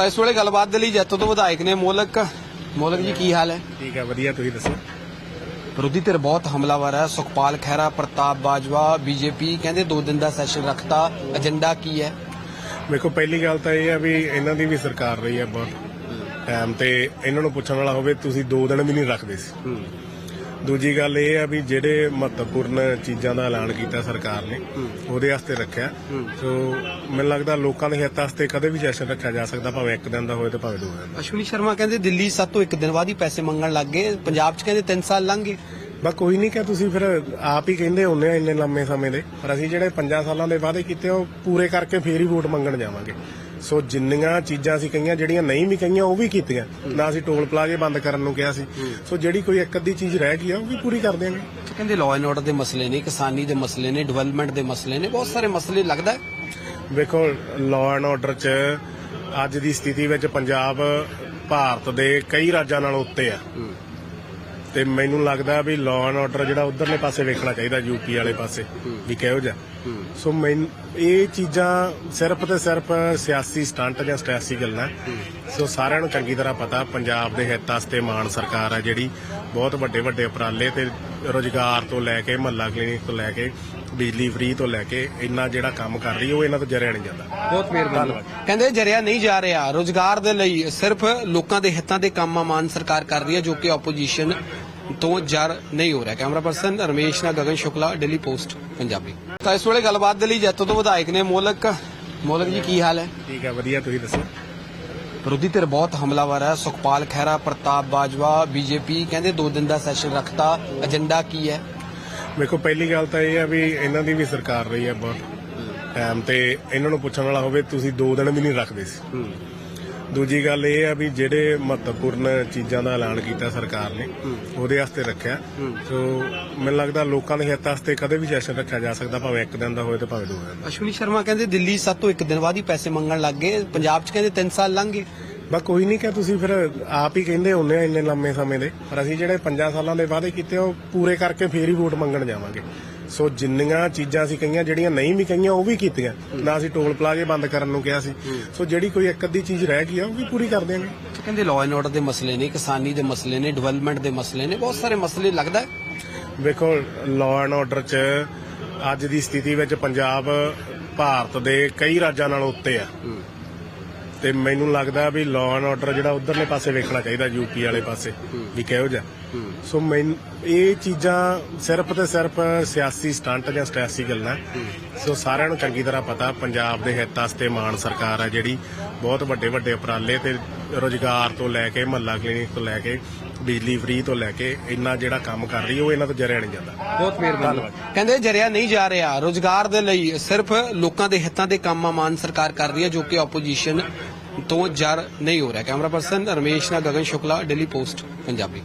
ਤਾਂ ਇਸ ਵੇਲੇ ਗੱਲਬਾਤ ਦੇ ਲਈ ਜੈਤੋ ਤੋਂ ਵਿਧਾਇਕ ਨੇ ਮੋਲਕ। ਮੋਲਕ ਜੀ ਕੀ ਹਾਲ ਹੈ? ਠੀਕ ਹੈ ਵਧੀਆ ਤੁਸੀਂ ਦੱਸੋ? ਵਿਰੋਧੀ ਧਿਰ ਬਹੁਤ ਹਮਲਾਵਰ ਹੈ। ਸੁਖਪਾਲ ਖਹਿਰਾ ਪ੍ਰਤਾਪ ਬਾਜਵਾ ਬੀਜੇਪੀ ਕਹਿੰਦੇ 2 ਦਿਨ ਦਾ ਸੈਸ਼ਨ ਰੱਖਤਾ। ਏਜੰਡਾ ਕੀ ਹੈ? ਵੇਖੋ ਪਹਿਲੀ ਗੱਲ ਤਾਂ ਇਹ ਆ ਵੀ ਇਹਨਾਂ ਦੀ ਵੀ ਸਰਕਾਰ ਰਹੀ ਹੈ ਬਹੁਤ। ਟਾਈਮ ਤੇ ਇਹਨਾਂ ਨੂੰ ਪੁੱਛਣ ਵਾਲਾ ਹੋਵੇ ਤੁਸੀਂ 2 ਦਿਨ ਵੀ ਨਹੀਂ ਰੱਖਦੇ ਸੀ। ਦੂਜੀ ਗੱਲ ਇਹ ਆ ਵੀ ਜਿਹੜੇ ਮਹੱਤਵਪੂਰਨ ਚੀਜ਼ਾਂ ਦਾ ਐਲਾਨ ਕੀਤਾ ਸਰਕਾਰ ਨੇ ਉਹਦੇ ਵਾਸਤੇ ਰੱਖਿਆ। ਸੋ ਮੈਨੂੰ ਲੱਗਦਾ ਲੋਕਾਂ ਦੇ ਹਿੱਤ ਵਾਸਤੇ ਕਦੇ ਵੀ ਸੈਸ਼ਨ ਰੱਖਿਆ ਜਾ ਸਕਦਾ ਭਾਵੇਂ ਇੱਕ ਦਿਨ ਦਾ ਹੋਵੇ ਤੇ ਭਾਵੇਂ ਦੋ ਦਿਨ ਦਾ ਅਸ਼ਵਨੀ ਸ਼ਰਮਾ ਕਹਿੰਦੇ ਦਿੱਲੀ ਸੱਤ ਤੋਂ ਇੱਕ ਦਿਨ ਬਾਅਦ ਹੀ ਪੈਸੇ ਮੰਗਣ ਲੱਗ ਗਏ। ਪੰਜਾਬ 'ਚ ਕਹਿੰਦੇ 3 ਸਾਲ ਲੰਘ ਗਏ। ਬਸ ਕੋਈ ਨਹੀਂ ਕਿ ਤੁਸੀਂ ਫਿਰ ਆਪ ਹੀ ਕਹਿੰਦੇ ਹੁੰਦੇ ਆ ਇੰਨੇ ਲੰਮੇ ਸਮੇਂ ਦੇ। ਪਰ ਅਸੀਂ ਜਿਹੜੇ 5 ਸਾਲਾਂ ਦੇ ਵਾਅਦੇ ਕੀਤੇ ਉਹ ਪੂਰੇ ਕਰਕੇ ਫੇਰ ਹੀ ਵੋਟ ਮੰਗਣ ਜਾਵਾਂਗੇ। ਸੋ ਜਿੰਨੀਆਂ ਚੀਜ਼ਾਂ ਅਸੀਂ ਕਹੀਆਂ ਜਿਹੜੀਆਂ ਨਹੀਂ ਵੀ ਕਹੀਆਂ ਉਹ ਵੀ ਕੀਤੀਆਂ। ਨਾ ਅਸੀਂ ਟੋਲ ਪਲਾਜ਼ੇ ਬੰਦ ਕਰਨ ਨੂੰ ਕਿਹਾ ਸੀ। ਸੋ ਜਿਹੜੀ ਕੋਈ ਇੱਕ ਅੱਧੀ ਚੀਜ਼ ਰਹਿ ਗਈ ਆ ਉਹ ਵੀ ਪੂਰੀ ਕਰ ਦਿਆਂਗੇ। ਕਹਿੰਦੇ ਲਾਅ ਐਂਡ ਆਰਡਰ ਦੇ ਮਸਲੇ ਨੇ ਕਿਸਾਨੀ ਦੇ ਮਸਲੇ ਨੇ ਡਿਵੈਲਪਮੈਂਟ ਦੇ ਮਸਲੇ ਨੇ ਬਹੁਤ ਸਾਰੇ ਮਸਲੇ ਲੱਗਦਾ ਵੇਖੋ ਲਾਅ ਐਂਡ ਆਰਡਰ 'ਚ ਅੱਜ ਦੀ ਸਥਿਤੀ ਵਿੱਚ ਪੰਜਾਬ ਭਾਰਤ ਦੇ ਕਈ ਰਾਜਾਂ ਨਾਲੋਂ ਉੱਤੇ ਆ। ਤੇ ਮੈਨੂੰ ਲੱਗਦਾ ਵੀ ਲਾਅ ਐਂਡ ਆਰਡਰ ਜਿਹੜਾ ਉਧਰਲੇ ਪਾਸੇ ਵੇਖਣਾ ਚਾਹੀਦਾ ਯੂਪੀ ਵਾਲੇ ਪਾਸੇ ਵੀ ਕਿਹੋ ਜਿਹਾ। ਸੋ ਮੈਂ ਇਹ ਚੀਜ਼ਾਂ ਸਿਰਫ ਤੇ ਸਿਰਫ ਸਿਆਸੀ ਸਟੰਟ ਜਾਂ ਸਿਆਸੀ ਗੱਲਾਂ। ਸੋ ਸਾਰਿਆਂ ਨੂੰ ਚੰਗੀ ਤਰ੍ਹਾਂ ਪਤਾ ਪੰਜਾਬ ਦੇ ਹਿੱਤ ਵਾਸਤੇ ਮਾਨ ਸਰਕਾਰ ਹੈ ਜਿਹੜੀ ਬਹੁਤ ਵੱਡੇ ਵੱਡੇ ਉਪਰਾਲੇ ਤੇ ਰੋਜ਼ਗਾਰ ਤੋਂ ਲੈ ਕੇ ਮਹੱਲਾ ਕਲੀਨਿਕ ਤੋਂ ਲੈ ਕੇ ਬਿਜਲੀ ਫ੍ਰੀ ਤੋਂ ਲੈ ਕੇ ਇੰਨਾ ਜਿਹੜਾ ਕੰਮ ਕਰ ਰਹੀ ਉਹ ਇਹਨਾਂ ਤੋਂ ਜਰਿਆ ਨਹੀਂ ਜਾਂਦਾ। ਬਹੁਤ ਮਿਹਰਬਾਨੀ। ਕਹਿੰਦੇ ਜਰਿਆ ਨਹੀਂ ਜਾ ਰਿਹਾ। ਰੋਜ਼ਗਾਰ ਦੇ ਲਈ ਸਿਰਫ ਲੋਕਾਂ ਦੇ ਹਿੱਤਾਂ ਦੇ ਕੰਮ ਮਾਨ ਸਰਕਾਰ ਕਰ ਰਹੀ ਹੈ ਜੋ ਕਿ ਆਪੋਜੀਸ਼ਨ ਤੋਂ ਜਰ ਨਹੀਂ ਹੋ ਰਿਹਾ। ਕੈਮਰਾ ਪਰਸਨ ਰਮੇਸ਼ ਨਾਲ ਗਗਨ ਸ਼ੁਕਲਾ ਦਿੱਲੀ ਪੋਸਟ ਪੰਜਾਬੀ। ਤਾਂ ਇਸ ਵੇਲੇ ਗੱਲਬਾਤ ਦੇ ਲਈ ਜੈਤੋ ਤੋਂ ਵਿਧਾਇਕ ਨੇ ਮੋਲਕ। ਮੋਲਕ ਜੀ ਕੀ ਹਾਲ ਹੈ? ਠੀਕ ਹੈ ਵਧੀਆ ਤੁਸੀਂ ਦੱਸੋ? ਵਿਰੋਧੀ ਧਿਰ ਬਹੁਤ ਹਮਲਾਵਰ ਹੈ। ਸੁਖਪਾਲ ਖਹਿਰਾ ਪ੍ਰਤਾਪ ਬਾਜਵਾ ਬੀਜੇਪੀ ਕਹਿੰਦੇ 2 ਦਿਨ ਦਾ ਸੈਸ਼ਨ ਰੱਖਤਾ। ਏਜੰਡਾ ਕੀ ਹੈ? ਵੇਖੋ ਪਹਿਲੀ ਗੱਲ ਤਾਂ ਇਹ ਆ ਵੀ ਇਹਨਾਂ ਦੀ ਵੀ ਸਰਕਾਰ ਰਹੀ ਹੈ ਬਹੁਤ। ਟਾਈਮ ਤੇ ਇਹਨਾਂ ਨੂੰ ਪੁੱਛਣ ਵਾਲਾ ਹੋਵੇ ਤੁਸੀਂ 2 ਦਿਨ ਵੀ ਨਹੀਂ ਰੱਖਦੇ ਸੀ। ਦੂਜੀ ਗੱਲ ਇਹ ਆ ਵੀ ਜਿਹੜੇ ਮਹੱਤਵਪੂਰਨ ਚੀਜ਼ਾਂ ਦਾ ਐਲਾਨ ਕੀਤਾ ਸਰਕਾਰ ਨੇ ਉਹਦੇ ਵਾਸਤੇ ਰੱਖਿਆ। ਸੋ ਮੈਨੂੰ ਲੱਗਦਾ ਲੋਕਾਂ ਦੇ ਹਿੱਤ ਵਾਸਤੇ ਕਦੇ ਵੀ ਸੈਸ਼ਨ ਰੱਖਿਆ ਜਾ ਸਕਦਾ ਭਾਵੇਂ ਇੱਕ ਦਿਨ ਦਾ ਹੋਵੇ ਤੇ ਭਾਵੇਂ ਦੋ ਦਿਨ ਦਾ। ਅਸ਼ਵਨੀ ਸ਼ਰਮਾ ਕਹਿੰਦੇ ਦਿੱਲੀ ਸੱਤ ਤੋਂ ਇੱਕ ਦਿਨ ਬਾਅਦ ਹੀ ਪੈਸੇ ਮੰਗਣ ਲੱਗ ਗਏ ਪੰਜਾਬ 'ਚ ਕਹਿੰਦੇ 3 ਸਾਲ ਲੰਘ ਗਏ। ਬਸ ਕੋਈ ਨਹੀਂ ਕਿ ਤੁਸੀਂ ਫਿਰ ਆਪ ਹੀ ਕਹਿੰਦੇ ਹੁੰਦੇ ਆ ਇੰਨੇ ਲੰਮੇ ਸਮੇਂ ਦੇ। ਪਰ ਅਸੀਂ ਜਿਹੜੇ 5 ਸਾਲਾਂ ਦੇ ਵਾਅਦੇ ਕੀਤੇ ਉਹ ਪੂਰੇ ਕਰਕੇ ਫੇਰ ਹੀ ਵੋਟ ਮੰਗਣ ਜਾਵਾਂਗੇ। ਸੋ ਜਿੰਨੀਆਂ ਚੀਜ਼ਾਂ ਅਸੀਂ ਕਹੀਆਂ ਜਿਹੜੀਆਂ ਨਹੀਂ ਵੀ ਕਹੀਆਂ ਉਹ ਵੀ ਕੀਤੀਆਂ। ਨਾ ਅਸੀਂ ਟੋਲ ਪਲਾਜ਼ੇ ਬੰਦ ਕਰਨ ਨੂੰ ਕਿਹਾ ਸੀ। ਸੋ ਜਿਹੜੀ ਕੋਈ ਇੱਕ ਅੱਧੀ ਚੀਜ਼ ਰਹਿ ਗਈ ਆ ਉਹ ਵੀ ਪੂਰੀ ਕਰ ਦਿਆਂਗੇ। ਕਹਿੰਦੇ ਲਾਅ ਐਂਡ ਆਰਡਰ ਦੇ ਮਸਲੇ ਨੇ ਕਿਸਾਨੀ ਦੇ ਮਸਲੇ ਨੇ ਡਿਵੈਲਪਮੈਂਟ ਦੇ ਮਸਲੇ ਨੇ ਬਹੁਤ ਸਾਰੇ ਮਸਲੇ ਲੱਗਦਾ ਵੇਖੋ ਲਾਅ ਐਂਡ ਆਰਡਰ 'ਚ ਅੱਜ ਦੀ ਸਥਿਤੀ ਵਿੱਚ ਪੰਜਾਬ ਭਾਰਤ ਦੇ ਕਈ ਰਾਜਾਂ ਨਾਲੋਂ ਉੱਤੇ ਆ। ਤੇ ਮੈਨੂੰ ਲੱਗਦਾ ਵੀ ਲਾਅ ਐਂਡ ਆਰਡਰ ਜਿਹੜਾ ਉਧਰਲੇ ਪਾਸੇ ਵੇਖਣਾ ਚਾਹੀਦਾ ਯੂਪੀ ਵਾਲੇ ਪਾਸੇ ਵੀ ਕਿਹੋ ਜਿਹਾ। ਸੋ ਮੈਂ ਇਹ ਚੀਜ਼ਾਂ ਸਿਰਫ ਤੇ ਸਿਰਫ ਸਿਆਸੀ ਸਟੰਟ ਜਾਂ ਸਿਆਸੀ ਗੱਲਾਂ। ਸੋ ਸਾਰਿਆਂ ਨੂੰ ਚੰਗੀ ਤਰ੍ਹਾਂ ਪਤਾ ਪੰਜਾਬ ਦੇ ਹਿੱਤ ਵਾਸਤੇ ਮਾਨ ਸਰਕਾਰ ਹੈ ਜਿਹੜੀ ਬਹੁਤ ਵੱਡੇ ਵੱਡੇ ਉਪਰਾਲੇ ਤੇ ਰੋਜ਼ਗਾਰ ਤੋਂ ਲੈ ਕੇ ਮਹੱਲਾ ਕਲੀਨਿਕ ਤੋਂ ਲੈ ਕੇ ਬਿਜਲੀ ਫ੍ਰੀ ਤੋਂ ਲੈ ਕੇ ਇੰਨਾ ਜਿਹੜਾ ਕੰਮ ਕਰ ਰਹੀ ਉਹ ਇਹਨਾਂ ਤੋਂ ਜਰਿਆ ਨਹੀਂ ਜਾਂਦਾ। ਬਹੁਤ ਮਿਹਰਬਾਨੀ। ਕਹਿੰਦੇ ਜਰਿਆ ਨਹੀਂ ਜਾ ਰਿਹਾ। ਰੋਜ਼ਗਾਰ ਦੇ ਲਈ ਸਿਰਫ ਲੋਕਾਂ ਦੇ ਹਿੱਤਾਂ ਦੇ ਕੰਮ ਮਾਨ ਸਰਕਾਰ ਕਰ ਰਹੀ ਹੈ ਜੋ ਕਿ ਆਪੋਜੀਸ਼ਨ ਤੋਂ ਜਰ ਨਹੀਂ ਹੋ ਰਿਹਾ। ਕੈਮਰਾ ਪਰਸਨ ਰਮੇਸ਼ ਨਾਲ ਗਗਨ ਸ਼ੁਕਲਾ ਡੇਲੀ ਪੋਸਟ ਪੰਜਾਬੀ।